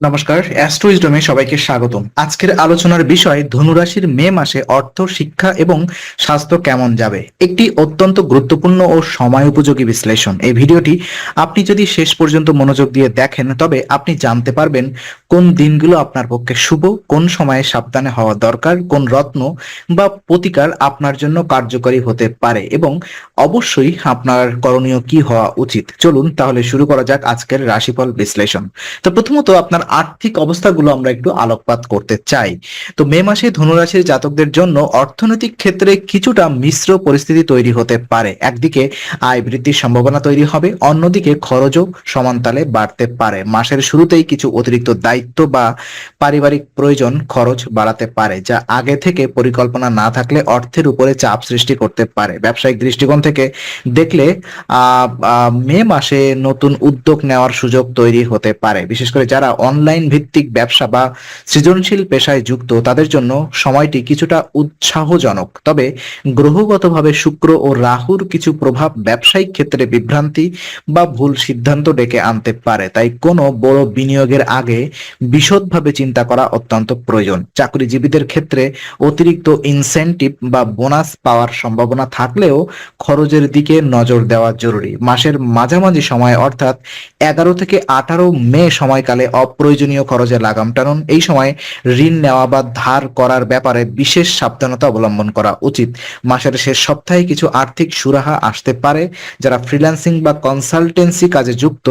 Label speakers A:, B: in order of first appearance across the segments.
A: নমস্কার, অ্যাস্ট্রোইজডমে সবাইকে স্বাগতম। আজকের আলোচনার বিষয়, ধনুরাশির মে মাসে অর্থ, শিক্ষা এবং স্বাস্থ্য কেমন যাবে? একটি অত্যন্ত গুরুত্বপূর্ণ ও সময় উপযোগী বিশ্লেষণ। এই ভিডিওটি আপনি যদি শেষ পর্যন্ত মনোযোগ দিয়ে দেখেন, তবে আপনি জানতে পারবেন কোন দিনগুলো আপনার পক্ষে শুভ, কোন সময়ে সাবধানে হওয়া দরকার, কোন রত্ন বা প্রতিকার আপনার জন্য কার্যকরী হতে পারে এবং অবশ্যই আপনার করণীয় কি হওয়া উচিত। চলুন তাহলে শুরু করা যাক আজকের রাশিফল বিশ্লেষণ। তো প্রথমত আপনার আর্থিক অবস্থাগুলো আমরা একটু আলোকপাত করতে চাই। তো মে মাসে ধনুরাশির জাতকদের জন্য অর্থনৈতিক ক্ষেত্রে কিছুটা মিশ্র পরিস্থিতি তৈরি হতে পারে। একদিকে আয় বৃদ্ধির সম্ভাবনা তৈরি হবে, অন্যদিকে খরচও সমানতালে বাড়তে পারে। মাসের শুরুতেই কিছু অতিরিক্ত দায়িত্ব বা পারিবারিক প্রয়োজন খরচ বাড়াতে পারে, যা আগে থেকে পরিকল্পনা না থাকলে অর্থের উপরে চাপ সৃষ্টি করতে পারে। ব্যবসায়িক দৃষ্টিকোণ থেকে দেখলে মে মাসে নতুন উদ্যোগ নেওয়ার সুযোগ তৈরি হতে পারে। বিশেষ করে যারা অনলাইন ভিত্তিক ব্যবসা বা সৃজনশীল পেশায় যুক্ত, তাদের জন্য সময়টি কিছুটা উৎসাহজনক। তবে গ্রহগতভাবে শুক্র ও রাহুর কিছু প্রভাব ব্যবসায়িক ক্ষেত্রে বিভ্রান্তি বা ভুল সিদ্ধান্ত ডেকে আনতে পারে। তাই কোনো বড় বিনিয়োগের আগে বিশদভাবে চিন্তা করা অত্যন্ত প্রয়োজন। চাকরিজীবীদের ক্ষেত্রে অতিরিক্ত ইনসেন্টিভ বা বোনাস পাওয়ার সম্ভাবনা থাকলেও খরচের দিকে নজর দেওয়া জরুরি। মাসের মাঝামাঝি সময় অর্থাৎ এগারো থেকে আঠারো মে সময়কালে অপ্রয়োজনীয় খরচে লাগাম টানুন। এই সময় ঋণ নেওয়া বা ধার করার ব্যাপারে বিশেষ সাবধানতা অবলম্বন করা উচিত। মাসের শেষ সপ্তাহে কিছু আর্থিক সুরাহা আসতে পারে। যারা ফ্রিল্যান্সিং বা কনসালটেন্সি কাজে যুক্ত,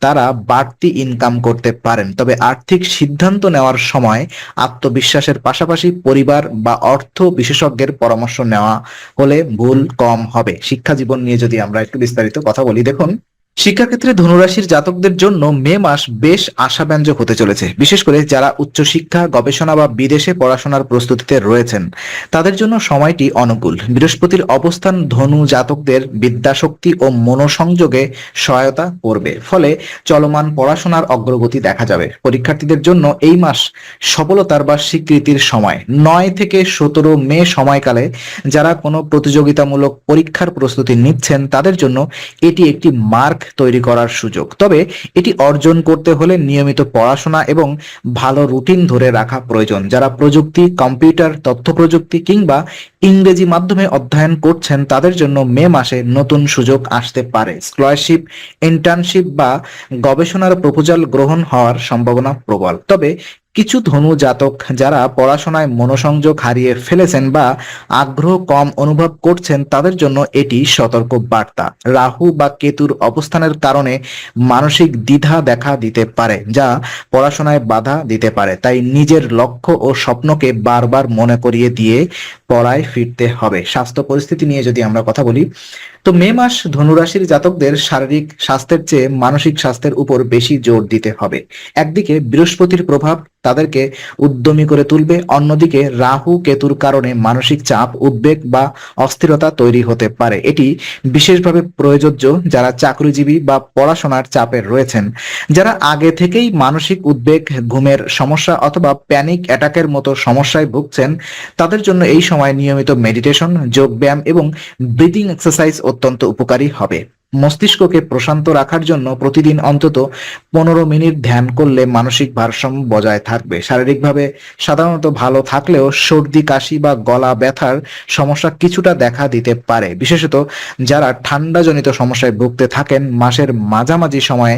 A: তারা বাড়তি ইনকাম করতে পারেন। তবে আর্থিক সিদ্ধান্ত নেওয়ার সময় আত্মবিশ্বাসের পাশাপাশি পরিবার বা অর্থ বিশেষজ্ঞের পরামর্শ নেওয়া হলে ভুল কম হবে। শিক্ষা জীবন নিয়ে যদি আমরা একটু বিস্তারিত কথা বলি, দেখুন। শিক্ষাক্ষেত্রে ধনুরাশির জাতকদের জন্য মে মাস বেশ আশাব্যঞ্জক হতে চলেছে। বিশেষ করে যারা উচ্চশিক্ষা, গবেষণা বা বিদেশে পড়াশোনার প্রস্তুতিতে রয়েছেন, তাদের জন্য সময়টি অনুকূল। বৃহস্পতির অবস্থান ধনু জাতকদের বিদ্যাশক্তি ও মনোসংযোগে সহায়তা করবে। ফলে চলমান পড়াশোনার অগ্রগতি দেখা যাবে। পরীক্ষার্থীদের জন্য এই মাস সফলতার বা স্বীকৃতির সময়। নয় থেকে সতেরো মে সময়কালে যারা কোনো প্রতিযোগিতামূলক পরীক্ষার প্রস্তুতি নিচ্ছেন, তাদের জন্য এটি একটি মার্ক তৈরি করার সুযোগ। তবে এটি অর্জন করতে হলে নিয়মিত পড়াশোনা এবং ভালো রুটিন ধরে রাখা প্রয়োজন। যারা প্রযুক্তি, কম্পিউটার তথ্য প্রযুক্তি কিংবা ইংরেজি মাধ্যমে অধ্যয়ন করছেন, তাদের জন্য মে মাসে নতুন সুযোগ আসতে পারে। স্কলারশিপ, ইন্টার্নশিপ বা গবেষণার প্রপোজাল গ্রহণ হওয়ার সম্ভাবনা প্রবল। তবে কিছু ধনু জাতক যারা পড়াশোনায় মনোসংযোগ হারিয়ে ফেলেছেন বা আগ্রহ কম অনুভব করছেন, তাদের জন্য এটি সতর্ক বার্তা। রাহু বা কেতুর অবস্থানের কারণে মানসিক দ্বিধা দেখা দিতে পারে, যা পড়াশোনায় বাধা দিতে পারে। তাই নিজের লক্ষ্য ও স্বপ্নকে বারবার মনে করিয়ে দিয়ে পড়ায় ফিরতে হবে। স্বাস্থ্য পরিস্থিতি নিয়ে যদি আমরা কথা বলি, তো মে মাস ধনুরাশির জাতকদের শারীরিক স্বাস্থ্যের চেয়ে মানসিক স্বাস্থ্যের উপর বেশি জোর দিতে হবে। একদিকে বৃহস্পতির প্রভাব তাদেরকে উদ্যমী করে তুলবে। অন্যদিকে রাহু কেতুর কারণে মানসিক চাপ, উদ্বেগ বা অস্থিরতা তৈরি হতে পারে। এটি বিশেষভাবে প্রয়োজ্য যারা চাকরিজীবী বা পড়াশোনার চাপে রয়েছেন। যারা আগে থেকেই মানসিক উদ্বেগ, ঘুমের সমস্যা অথবা প্যানিক অ্যাটাকের মতো সমস্যায় ভুগছেন, তাদের জন্য এই সময় নিয়মিত মেডিটেশন যোগব্যায়াম এবং ব্রিদিং এক্সারসাইজ অত্যন্ত উপকারী হবে। মস্তিষ্ককে প্রশান্ত রাখার জন্য প্রতিদিন অন্তত পনেরো মিনিট ধ্যান করলে মানসিক ভারসাম্য বজায় থাকবে। শারীরিকভাবে সাধারণত ভালো থাকলেও সর্দি, কাশি বা গলা ব্যথার সমস্যা কিছুটা দেখা দিতে পারে। বিশেষত যারা ঠান্ডাজনিত সমস্যায় ভুগতে থাকেন, মাসের মাঝামাঝি সময়ে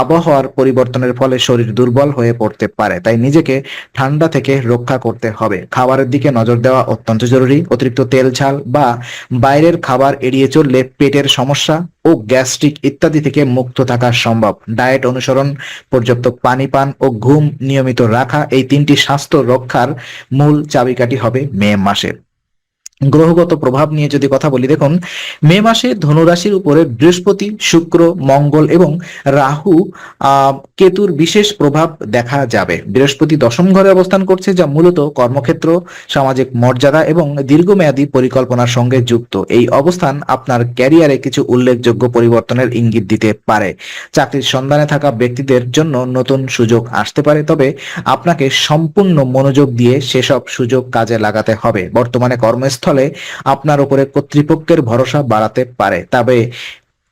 A: আবহাওয়ার পরিবর্তনের ফলে শরীর দুর্বল হয়ে পড়তে পারে, তাই নিজেকে ঠান্ডা থেকে রক্ষা করতে হবে। খাবারের দিকে নজর দেওয়া অত্যন্ত জরুরি। অতিরিক্ত তেল, ঝাল বা বাইরের খাবার এড়িয়ে চললে পেটের সমস্যা ও গ্যাস্ট্রিক ইত্যাদি থেকে মুক্ত থাকা সম্ভব। ডায়েট অনুসরণ, পর্যাপ্ত পানি পান ও ঘুম নিয়মিত রাখা এই তিনটি স্বাস্থ্য রক্ষার মূল চাবিকাঠি হবে মে মাসের গ্রহগত প্রভাব নিয়ে যদি কথা বলি, দেখুন, মে মাসে ধনুরাশির উপরে বৃহস্পতি, শুক্র, মঙ্গল এবং রাহু কেতুর বিশেষ প্রভাব দেখা যাবে। বৃহস্পতি দশম ঘরে অবস্থান করছে, যা মূলত কর্মক্ষেত্র, সামাজিক মর্যাদা এবং দীর্ঘমেয়াদী পরিকল্পনার সঙ্গে যুক্ত। এই অবস্থান আপনার ক্যারিয়ারে কিছু উল্লেখযোগ্য পরিবর্তনের ইঙ্গিত দিতে পারে। চাকরির সন্ধানে থাকা ব্যক্তিদের জন্য নতুন সুযোগ আসতে পারে, তবে আপনাকে সম্পূর্ণ মনোযোগ দিয়ে সেসব সুযোগ কাজে লাগাতে হবে। বর্তমানে কর্মস্থলে আপনার উপরে কর্তৃপক্ষের ভরসা বাড়াতে পারে। তবে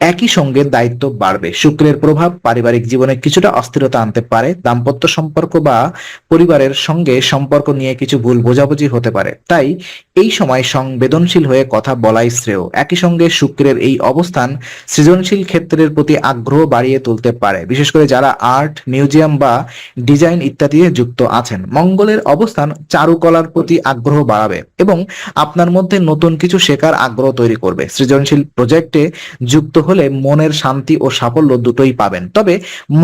A: একই সঙ্গে দায়িত্ব বাড়বে। শুক্রের প্রভাব পারিবারিক জীবনে কিছুটা অস্থিরতা আনতে পারে, দাম্পত্য সম্পর্ক বা পরিবারের সঙ্গে সম্পর্ক নিয়ে কিছু ভুল বোঝাবুঝি হতে পারে। তাই এই সময় সংবেদনশীল হয়ে কথা বলাই শ্রেয়। একই সঙ্গে শুক্রের এই অবস্থান সৃজনশীল ক্ষেত্রের প্রতি আগ্রহ বাড়িয়ে তুলতে পারে। বিশেষ করে যারা আর্ট, মিউজিয়াম বা ডিজাইন ইত্যাদি যুক্ত আছেন, মঙ্গলের অবস্থান চারুকলার প্রতি আগ্রহ বাড়াবে এবং আপনার মধ্যে নতুন কিছু শেখার আগ্রহ তৈরি করবে। সৃজনশীল প্রজেক্টে যুক্ত হলে মনের শান্তি ও সাফল্য দুটোই পাবেন। তবে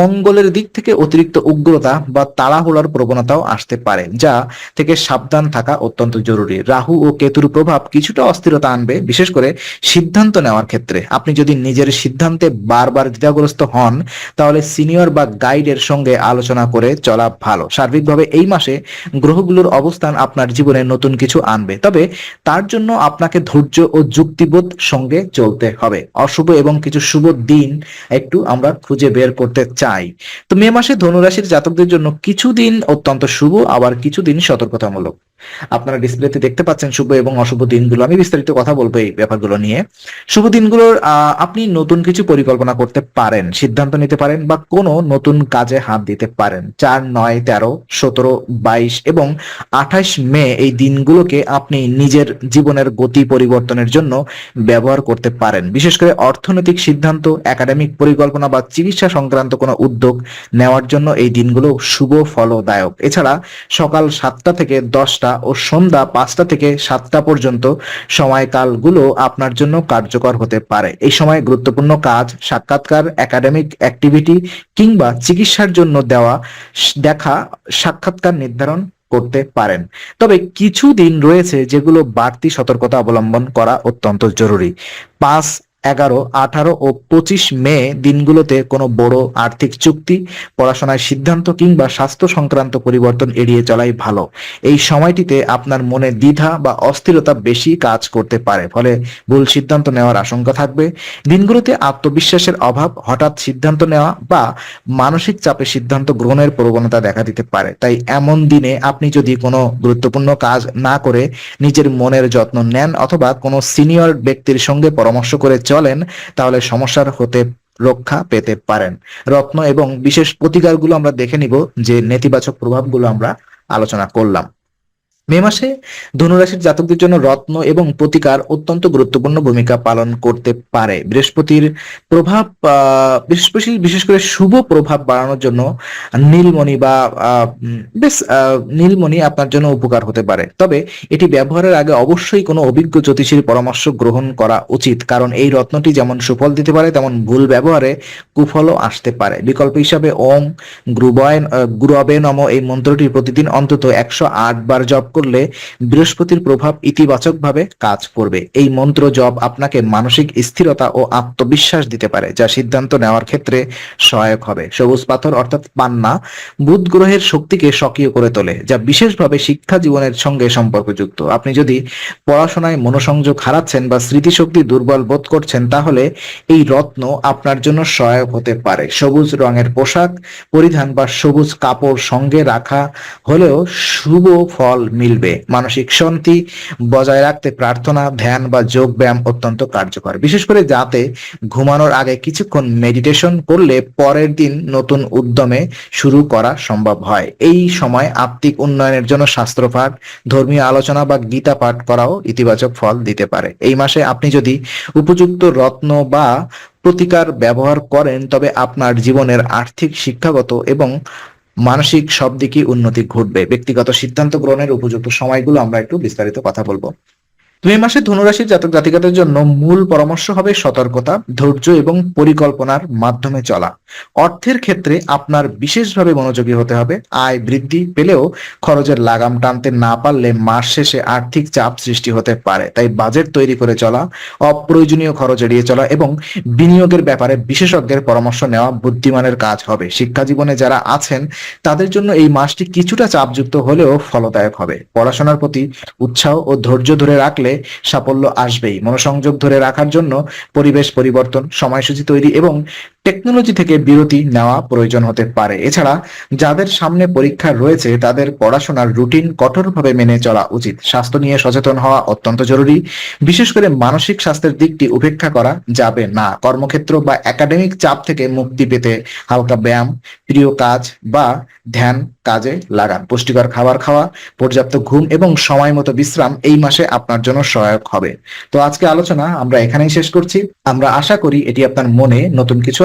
A: মঙ্গলের দিক থেকে অতিরিক্ত উগ্রতা বা তাড়াহুড়ার প্রবণতাও আসতে পারে, যা থেকে সাবধান থাকা অত্যন্ত জরুরি। রাহু ও কেতুর প্রভাব কিছুটা অস্থিরতা আনবে, বিশেষ করে সিদ্ধান্ত নেওয়ার ক্ষেত্রে। আপনি যদি নিজের সিদ্ধান্তে বারবার দ্বিধাগ্রস্ত হন, তাহলে সিনিয়র বা গাইডের সঙ্গে আলোচনা করে চলা ভালো। সার্বিকভাবে এই মাসে গ্রহগুলোর অবস্থান আপনার জীবনে নতুন কিছু আনবে, তবে তার জন্য আপনাকে ধৈর্য ও যুক্তিবোধ সঙ্গে চলতে হবে। অশুভ এবং কিছু শুভ দিন একটু আমরা খুঁজে বের করতে চাই। তো মে মাসে ধনুরাশির জাতকদের জন্য কিছুদিন অত্যন্ত শুভ, আবার কিছুদিন সতর্কতামূলক। আপনারা ডিসপ্লেতে দেখতে পাচ্ছেন শুভ এবং অশুভ দিনগুলো। আমি বিস্তারিত কথা বলব এই ব্যাপারগুলো নিয়ে। শুভ দিনগুলোর আপনি নতুন কিছু পরিকল্পনা করতে পারেন, সিদ্ধান্ত নিতে পারেন বা কোনো নতুন কাজে হাত দিতে পারেন। চার, নয়, তেরো, সতেরো, বাইশ এবং আঠাশ মে এই দিনগুলোকে আপনি নিজের জীবনের গতি পরিবর্তনের জন্য ব্যবহার করতে পারেন। বিশেষ করে অর্থনৈতিক সিদ্ধান্ত একাডেমিক পরিকল্পনা বা চিকিৎসা সংক্রান্ত কোনো উদ্যোগ নেওয়ার জন্য এই দিনগুলো শুভ, ফলদায়ক। এছাড়া সকাল সাতটা থেকে দশটা ও সন্ধ্যা পাঁচটা থেকে সাতটা পর্যন্ত সময়কালগুলো আপনার জন্য কার্যকর হতে পারে। এই সময় গুরুত্বপূর্ণ কাজ, সাক্ষাৎকার একাডেমিক অ্যাক্টিভিটি কিংবা চিকিৎসার জন্য দেওয়া, দেখা, সাক্ষাৎকার নির্ধারণ করতে পারেন। তবে কিছু দিন রয়েছে যেগুলো বাড়তি সতর্কতা অবলম্বন করা অত্যন্ত জরুরি। পাঁচ এগারো, আঠারো ও পঁচিশ মে দিনগুলোতে কোনো বড় আর্থিক চুক্তি, পড়াশোনার সিদ্ধান্ত কিংবা স্বাস্থ্য সংক্রান্ত পরিবর্তন এড়িয়ে চলাই ভালো। এই সময়টিতে আপনার মনে দ্বিধা বা অস্থিরতা বেশি কাজ করতে পারে, ফলে ভুল সিদ্ধান্ত নেওয়ার আশঙ্কা থাকবে। দিনগুলোতে আত্মবিশ্বাসের অভাব, হঠাৎ সিদ্ধান্ত নেওয়া বা মানসিক চাপে সিদ্ধান্ত গ্রহণের প্রবণতা দেখা দিতে পারে। তাই এমন দিনে আপনি যদি কোনো গুরুত্বপূর্ণ কাজ না করে নিজের মনের যত্ন নেন অথবা কোনো সিনিয়র ব্যক্তির সঙ্গে পরামর্শ করে চলেন, তাহলে সমস্যার হতে রক্ষা পেতে পারেন। রত্ন এবং বিশেষ প্রতিকারগুলো আমরা দেখে নিব যে নেতিবাচক প্রভাবগুলো আমরা আলোচনা করলাম। মে মাসে ধনুরাশির জাতকদের জন্য রত্ন এবং প্রতিকার অত্যন্ত গুরুত্বপূর্ণ ভূমিকা পালন করতে পারে। বৃহস্পতির প্রভাব বৃহস্পতি বিশেষ করে শুভ প্রভাব বাড়ানোর জন্য নীলমণি বা বেশ নীলমণি আপনার জন্য উপকার হতে পারে। তবে এটি ব্যবহারের আগে অবশ্যই কোনো অভিজ্ঞ জ্যোতিষীর পরামর্শ গ্রহণ করা উচিত, কারণ এই রত্নটি যেমন সুফল দিতে পারে, তেমন ভুল ব্যবহারে কুফলও আসতে পারে। বিকল্প হিসাবে ওম, গ্রুবয় গুরবে নম এই মন্ত্রটি প্রতিদিন অন্তত একশো আট বার জপ করলে বৃহস্পতির প্রভাব ইতিবাচকভাবে কাজ করবে। এই মন্ত্র জপ আপনাকে মানসিক স্থিরতা ও আত্মবিশ্বাস দিতে পারে, যা সিদ্ধান্ত নেওয়ার ক্ষেত্রে সহায়ক হবে। সবুজ পাথর অর্থাৎ পান্না বুধ গ্রহের শক্তিকে সক্রিয় করে তোলে, যা বিশেষভাবে শিক্ষা জীবনের সঙ্গে সম্পর্কযুক্ত। আপনি যদি পড়াশোনায় মনোসংযোগ হারাচ্ছেন বা স্মৃতিশক্তি দুর্বল বোধ করছেন, তাহলে এই রত্ন আপনার জন্য সহায়ক হতে পারে। সবুজ রঙের পোশাক পরিধান বা সবুজ কাপড় সঙ্গে রাখা হলেও শুভ ফল মিলবে। মানসিক শান্তি বজায় রাখতে প্রার্থনা, ধ্যান বা যোগ ব্যায়াম অত্যন্ত কার্যকর। বিশেষ করে যাতে ঘুমানোর আগে কিছুক্ষণ মেডিটেশন করলে পরের দিন নতুন উদ্যমে শুরু করা সম্ভব হয়। এই সময় আত্মিক উন্নয়নের জন্য শাস্ত্রপাঠ, ধর্মীয় আলোচনা বা গীতা পাঠ করাও ইতিবাচক ফল দিতে পারে। এই মাসে আপনি যদি উপযুক্ত রত্ন বা প্রতিকার ব্যবহার করেন, তবে আপনার জীবনের আর্থিক, শিক্ষাগত এবং মানসিক সব দিকই উন্নতি ঘটবে। ব্যক্তিগত সিদ্ধান্ত গ্রহণের উপযুক্ত সময়গুলো আমরা একটু বিস্তারিত কথা বলব। মে মাসে ধনুরাশির জাতক জাতিকাদের জন্য মূল পরামর্শ হবে সতর্কতা, ধৈর্য এবং পরিকল্পনার মাধ্যমে চলা। অর্থের ক্ষেত্রে আপনার বিশেষভাবে মনোযোগী হতে হবে। আয় বৃদ্ধি পেলেও খরচের লাগাম টানতে না পারলে মাস শেষে আর্থিক চাপ সৃষ্টি হতে পারে। তাই বাজেট তৈরি করে চলা, অপ্রয়োজনীয় খরচ এড়িয়ে চলা এবং বিনিয়োগের ব্যাপারে বিশেষজ্ঞের পরামর্শ নেওয়া বুদ্ধিমানের কাজ হবে। শিক্ষা জীবনে যারা আছেন, তাদের জন্য এই মাসটি কিছুটা চাপযুক্ত হলেও ফলদায়ক হবে। পড়াশোনার প্রতি উৎসাহ ও ধৈর্য ধরে রাখলে সাফল্য আসবেই। মনোসংযোগ ধরে রাখার জন্য পরিবেশ পরিবর্তন সময়সূচি তৈরি এবং টেকনোলজি থেকে বিরতি নেওয়া প্রয়োজন হতে পারে। এছাড়া যাদের সামনে পরীক্ষা রয়েছে, তাদের পড়াশোনার রুটিন কঠোরভাবে মেনে চলা উচিত। স্বাস্থ্য নিয়ে সচেতন হওয়া অত্যন্ত জরুরি। বিশেষ করে মানসিক স্বাস্থ্যের দিকটি উপেক্ষা করা যাবে না। কর্মক্ষেত্র বা একাডেমিক চাপ থেকে মুক্তি পেতে হালকা ব্যায়াম, প্রিয় কাজ বা ধ্যান কাজে লাগান। পুষ্টিকর খাবার খাওয়া, পর্যাপ্ত ঘুম এবং সময় মতো বিশ্রাম এই মাসে আপনার জন্য সহায়ক হবে। তো আজকে আলোচনা আমরা এখানেই শেষ করছি। আমরা আশা করি এটি আপনার মনে নতুন কিছু